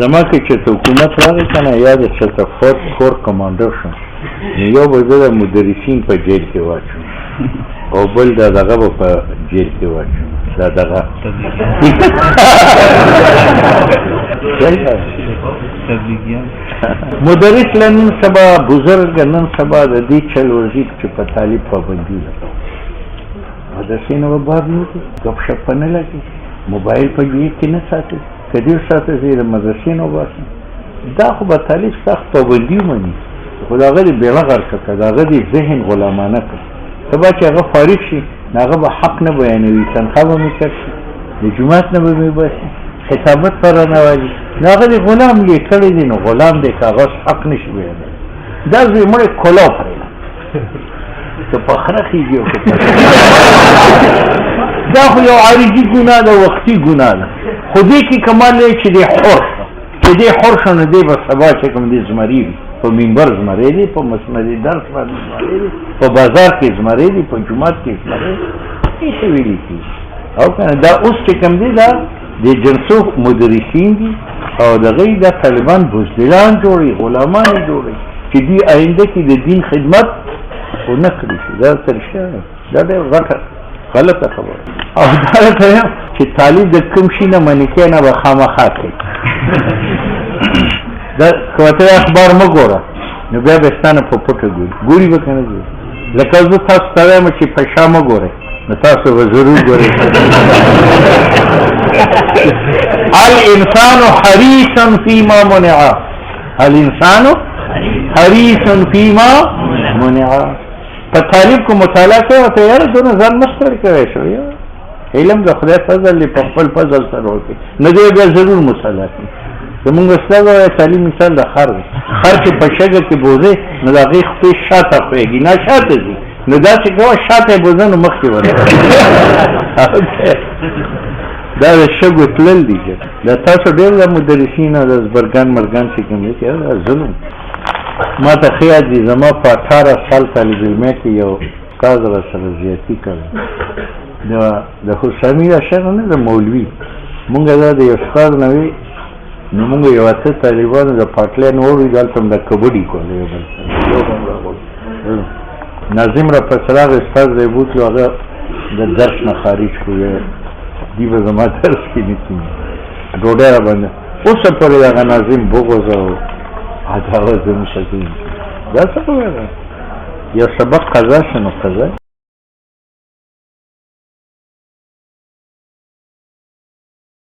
زما کې چې ته حکومت راغی که نه یا د فورس کور کمانډر شم نو یو به زه د مدرسین په جیل کې واچوم. او بل د دغه به په جیل کې واچوم. دا دغه. مدرس له نن سبا بزرګ نن سبا د دې چل ورځي چې په طالب پابندي ده. مدرسې نه به بار نه وځي ګپ شپ نه لګي. موبایل په جیب کې نه ساتي ډېر ساته زه د مدرسې نه وباسم دا خو به طالب سخت پابندي ومني خو د هغه د بېړه غرقه کړه د هغه د ذهن غلامانه کړه سبا چې هغه فارغ شي نو هغه به حق نه بیانوي تنخواه به مې چک شي د جومات نه به مې باسي خطابت پر نه وایي نو هغه د غلام کړی دی نو غلام دی هغه حق نشي بیانوي دا زوی مړی کلا پرېږده که په خره خېږي او دا خو یو عارضي ګناه ده وختي ګناه ده خو دې کې کمال دی چې دی حر چې دی حر شو نو دی به سبا چې کوم دی زمري وي. په منبر زمری دی په مسندي درس باندې زمری دی په بازار کې زمری دی په جمعات کې زمری دی هیڅ ویلي کېږي او کنه دا اوس چې کوم دی دا د جنسو مدرسین دي او دغه د طالبان بوزدلان جوړي غلامان جوړي. چې دی آینده کې د دین خدمت شي. دا ترشا دا ډېر غټه غلطه خبره او دا ته چې طالب د کوم شي نه منې کې نه به خامخا کوي دا کوته اخبار مګوره نو بیا به ستانه په پټه ګوري ګوري به کنه ګوري لکه زه تاسو ته وایم چې په شا مګوره نو تاسو به ضرور ګورئ الانسان حريصا فيما منع الانسان حريصا فيما منع په طالب کو مطالعه کوي ته یاره دونه ځان مستر کوي شو یا علم د خدای فضل په خپل فضل سره وکړي. نه دی بیا ضرور کوي زمونږ استاد تعلیم مثال د خر خر چې په شګه کې بوزي نو د هغې خپې شاته خوېږي نه شاته ځي. نو دا چې کوه شاته نو مخکې ورغی دا د شګو تلل دي دا تاسو ډېر د مدرسین او د زبرګان مرګان چې کوم دي دا ظلم. ما ته خیال دي زما په 18 سال طالب علمه کې یو استاد را سره زیاتی کړی د د حسامي اشر نه د مولوي. مونږ دا د یو استاد نه وی نو مونږ یو اته طالبانو د پټلې نور دلته د کبډي کولې بل. ناظم را پسراغ استاد دی بوتلو هغه د درس نه خارج کوی دی به زما درس کې نیتی ډوډۍ را باندې. اوس پرې هغه ناظم بغوز او عداوت زموږ شکل دا څه ده؟ یو سبق قضا شنو قضا